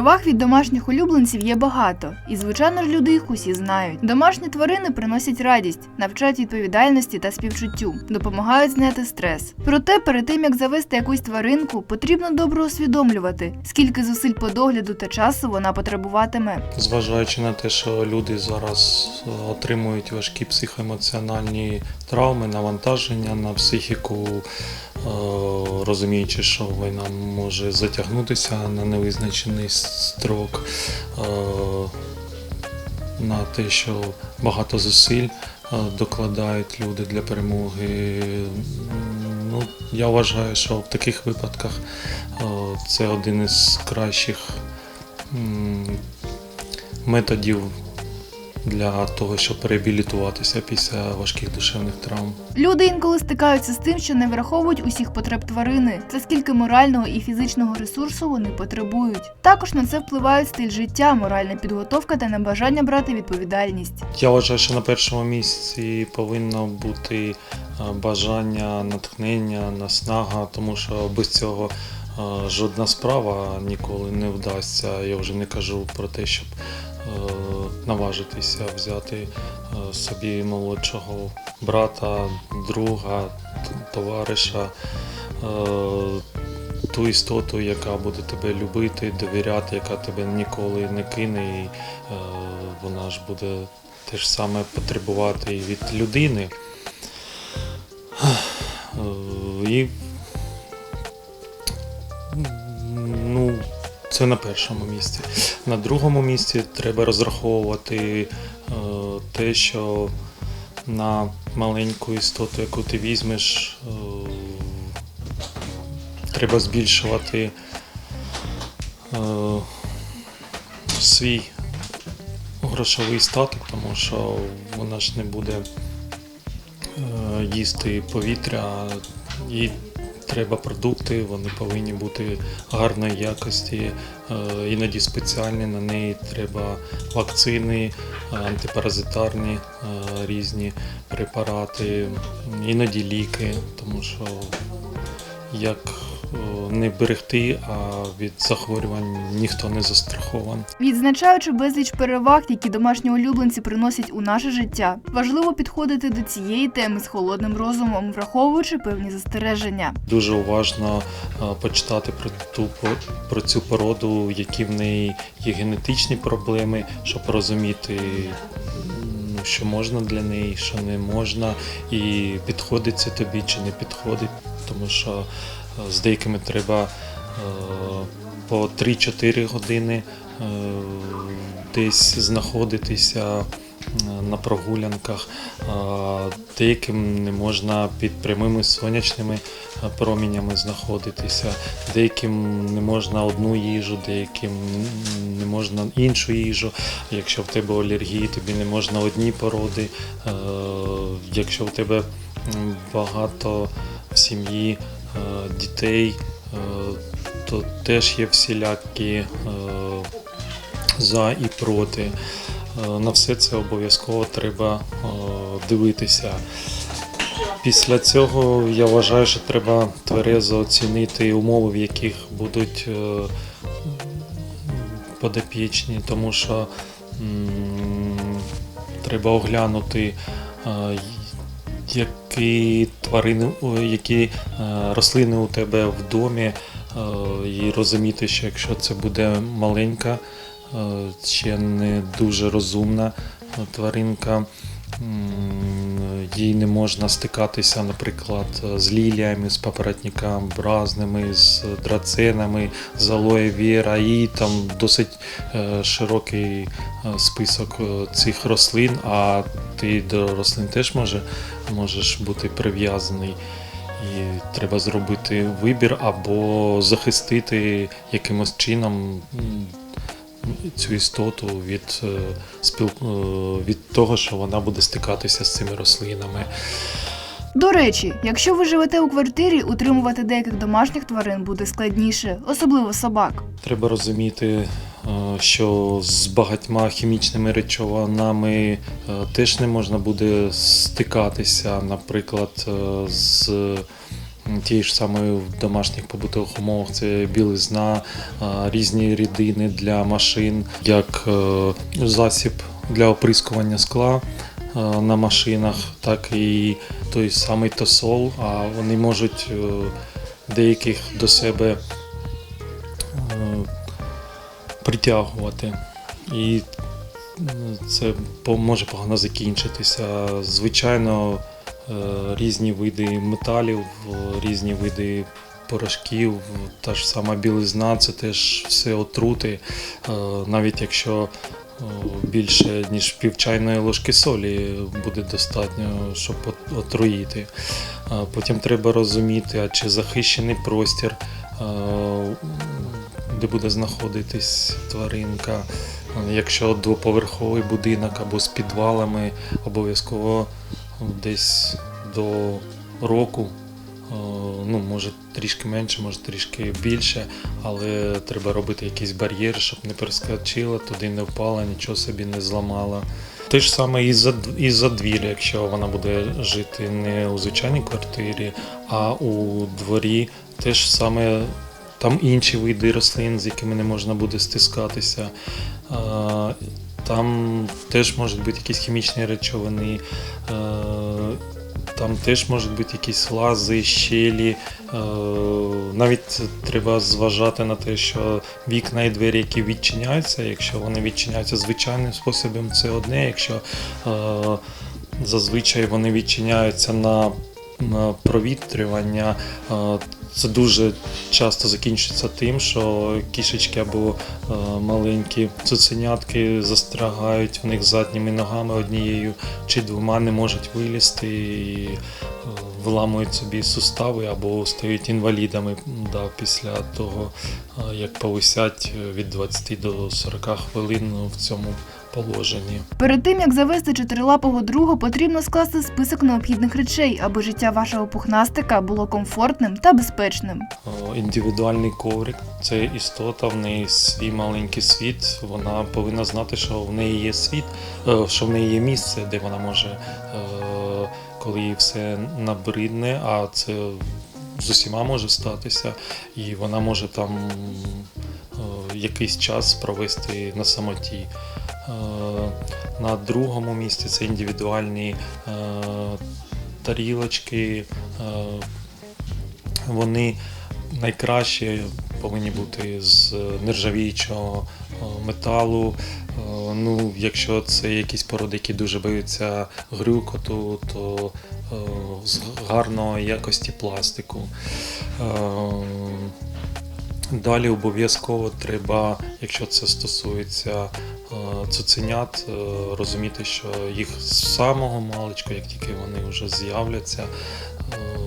Переваг від домашніх улюбленців є багато, і звичайно ж люди їх усі знають. Домашні тварини приносять радість, навчають відповідальності та співчуттю, допомагають зняти стрес. Проте, перед тим як завести якусь тваринку, потрібно добре усвідомлювати, скільки зусиль по догляду та часу вона потребуватиме. Зважаючи на те, що люди зараз е, отримують важкі психоемоціональні травми, навантаження на психіку, розуміючи, що війна може затягнутися на невизначений строк, е, на те, що багато зусиль е, докладають люди для перемоги. Ну, я вважаю, що в таких випадках е, це один із кращих методів для того, щоб реабілітуватися після важких душевних травм. Люди інколи стикаються з тим, що не враховують усіх потреб тварини, та скільки морального і фізичного ресурсу вони потребують. Також на це впливають стиль життя, моральна підготовка та небажання брати відповідальність. Я вважаю, що на першому місці повинно бути е, бажання, натхнення, наснага, тому що без цього е, жодна справа ніколи не вдасться. Я вже не кажу про те, щоб наважитися взяти е, собі молодшого брата, друга, товариша. е, Ту істоту, яка буде тебе любити, довіряти, яка тебе ніколи не кине, і е, вона ж буде те ж саме потребувати і від людини. Е, І це на першому місці. На другому місці треба розраховувати е, те, що на маленьку істоту, яку ти візьмеш, е, треба збільшувати е, свій грошовий статок, тому що вона ж не буде їсти повітря, їй треба продукти, вони повинні бути гарної якості, е, іноді спеціальні, на неї треба вакцини, е, антипаразитарні е, різні препарати, іноді ліки, тому що як не берегти, а від захворювань ніхто не застрахований. Відзначаючи безліч переваг, які домашні улюбленці приносять у наше життя, важливо підходити до цієї теми з холодним розумом, враховуючи певні застереження. Дуже уважно е, почитати про ту про цю породу, які в неї є генетичні проблеми, щоб розуміти, ну, що можна для неї, що не можна, і підходить це тобі чи не підходить, тому що е, з деякими треба е, по 3-4 години е, десь знаходитися е, на прогулянках. Деяким не можна під прямими сонячними промінями знаходитися, деяким не можна одну їжу, деяким не можна іншу їжу. Якщо в тебе алергії, тобі не можна одні породи. Якщо в тебе багато в сім'ї дітей, е, то теж є всілякі е, за і проти. Е, На все це обов'язково треба е, дивитися. Після цього я вважаю, що треба тверезо оцінити умови, в яких будуть е, подопічні, тому що треба оглянути, е, які тварини, які е, рослини у тебе в домі, е, і розуміти, що якщо це буде маленька, е, ще не дуже розумна тваринка. Їй не можна стикатися, наприклад, з ліліями, з папоротниками разними, з драценами, з алоє віра, і там досить широкий список цих рослин, а ти до рослин теж може, можеш бути прив'язаний. І треба зробити вибір або захистити якимось чином цю істоту від, е, е, від того, що вона буде стикатися з цими рослинами. До речі, якщо ви живете у квартирі, утримувати деяких домашніх тварин буде складніше, особливо собак. Треба розуміти, що з багатьма хімічними речовинами е, теж не можна буде стикатися, наприклад, е, з м, тієї ж самої в домашніх побутових умовах. Це білизна, різні рідини для машин, як е, засіб для оприскування скла е, на машинах, так і той самий тосол, а вони можуть е, деяких до себе е, притягувати. І це може погано закінчитися. Звичайно, е, різні види металів, різні види порошків, та ж сама білизна, це теж все отрути. Е, Навіть якщо більше ніж пів чайної ложки солі буде достатньо, щоб отруїти. Е, Потім треба розуміти, а чи захищений простір, де буде знаходитись тваринка. Е, Якщо двоповерховий будинок або з підвалами, обов'язково десь до року, е, ну може трішки менше, може трішки більше, але треба робити якийсь бар'єр, щоб не перескочила, туди не впала, нічого собі не зламала. Те ж саме і за, і двір, якщо вона буде жити не у звичайній квартирі, а у дворі, теж саме там інші види рослин, з якими не можна буде стискатися. Там теж можуть бути якісь хімічні речовини, там теж можуть бути якісь лази, щелі. Навіть треба зважати на те, що вікна і двері, які відчиняються, якщо вони відчиняються звичайним способом, це одне. Якщо зазвичай вони відчиняються на, провітрювання, це дуже часто закінчується тим, що кішечки або е, маленькі цуценятки застрягають в них задніми ногами однією чи двома не можуть вилізти і е, виламують собі сустави або стають інвалідами да, після того, е, як повисять від 20 до 40 хвилин в цьому положенні. Перед тим як завести чотирилапого друга, потрібно скласти список необхідних речей, аби життя вашого пухнастика було комфортним та безпечним. Індивідуальний коврик. Це істота, в неї свій маленький світ. Вона повинна знати, що в неї є світ, е, що в неї є місце, де вона може, е, коли їй все набридне, а це з усіма може статися, і вона може там е, якийсь час провести на самоті. Е, На другому місці це індивідуальні е, тарілочки. е, Вони найкраще повинні бути з нержавіючого металу. Ну, якщо це якісь породи, які дуже боються грюкоту, то з гарної якості пластику. Далі обов'язково треба, якщо це стосується цуценят, е, розуміти, що їх з самого маличку, як тільки вони вже з'являться, е,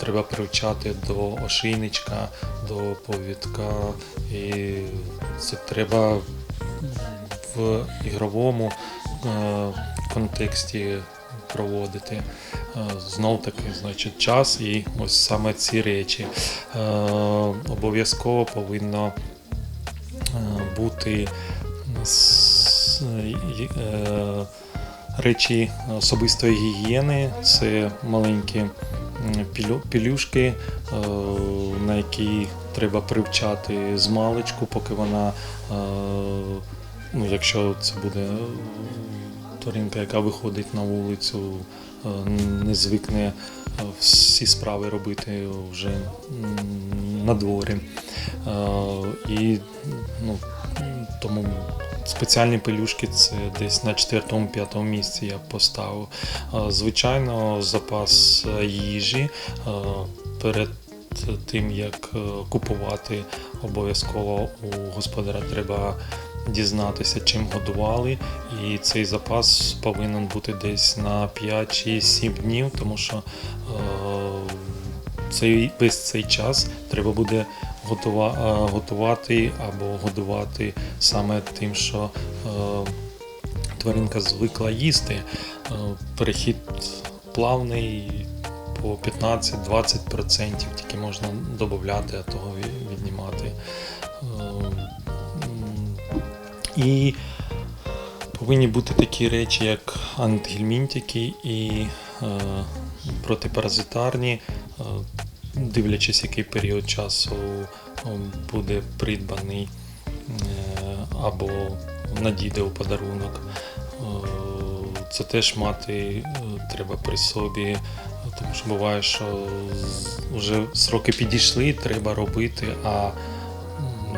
треба привчати до ошейничка, до повідка. І це треба в ігровому е, контексті проводити. Знов таки, значить, час і ось саме ці речі. Е, Обов'язково повинно е, бути е, речі особистої гігієни, це маленькі пілюшки, е, на які треба привчати з маличку, поки вона, е, ну, якщо це буде е, тваринка, яка виходить на вулицю, е, не звикне е, всі справи робити вже на дворі. Е, І ну, тому спеціальні пелюшки це десь на 4-5 місці я поставив. Звичайно, запас е, їжі е, перед тим, як е, купувати, обов'язково у господаря треба дізнатися, чим годували, і цей запас повинен бути десь на 5 чи 7 днів, тому що е, цей, весь цей час треба буде готувати або годувати саме тим, що е, тваринка звикла їсти. Е, перехід плавний по 15-20% тільки можна додати, а того віднімати. Е, І повинні бути такі речі, як антигельмінтики і е, протипаразитарні. Дивлячись, який період часу буде придбаний е, або надійде у подарунок. Е, Це теж мати е, треба при собі, тому що буває, що вже сроки підійшли, треба робити, а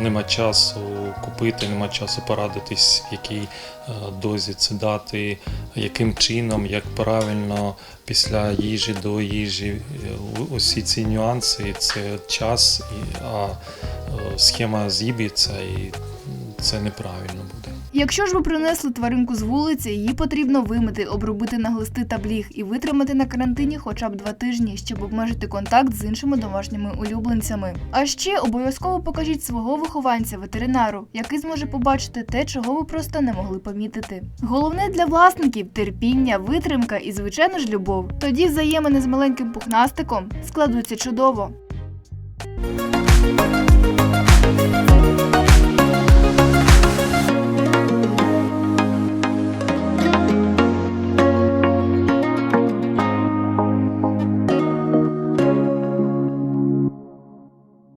нема часу купити, нема часу порадитись, якій е, дозі це дати, яким чином, як правильно після їжі до їжі. Е, Усі ці нюанси це час, а е, схема зіб'ється і це неправильно буде. Якщо ж ви принесли тваринку з вулиці, її потрібно вимити, обробити на глисти та бліг і витримати на карантині хоча б два тижні, щоб обмежити контакт з іншими домашніми улюбленцями. А ще обов'язково покажіть свого вихованця ветеринару, який зможе побачити те, чого ви просто не могли помітити. Головне для власників терпіння, витримка і, звичайно ж, любов. Тоді взаємини з маленьким пухнастиком складуться чудово.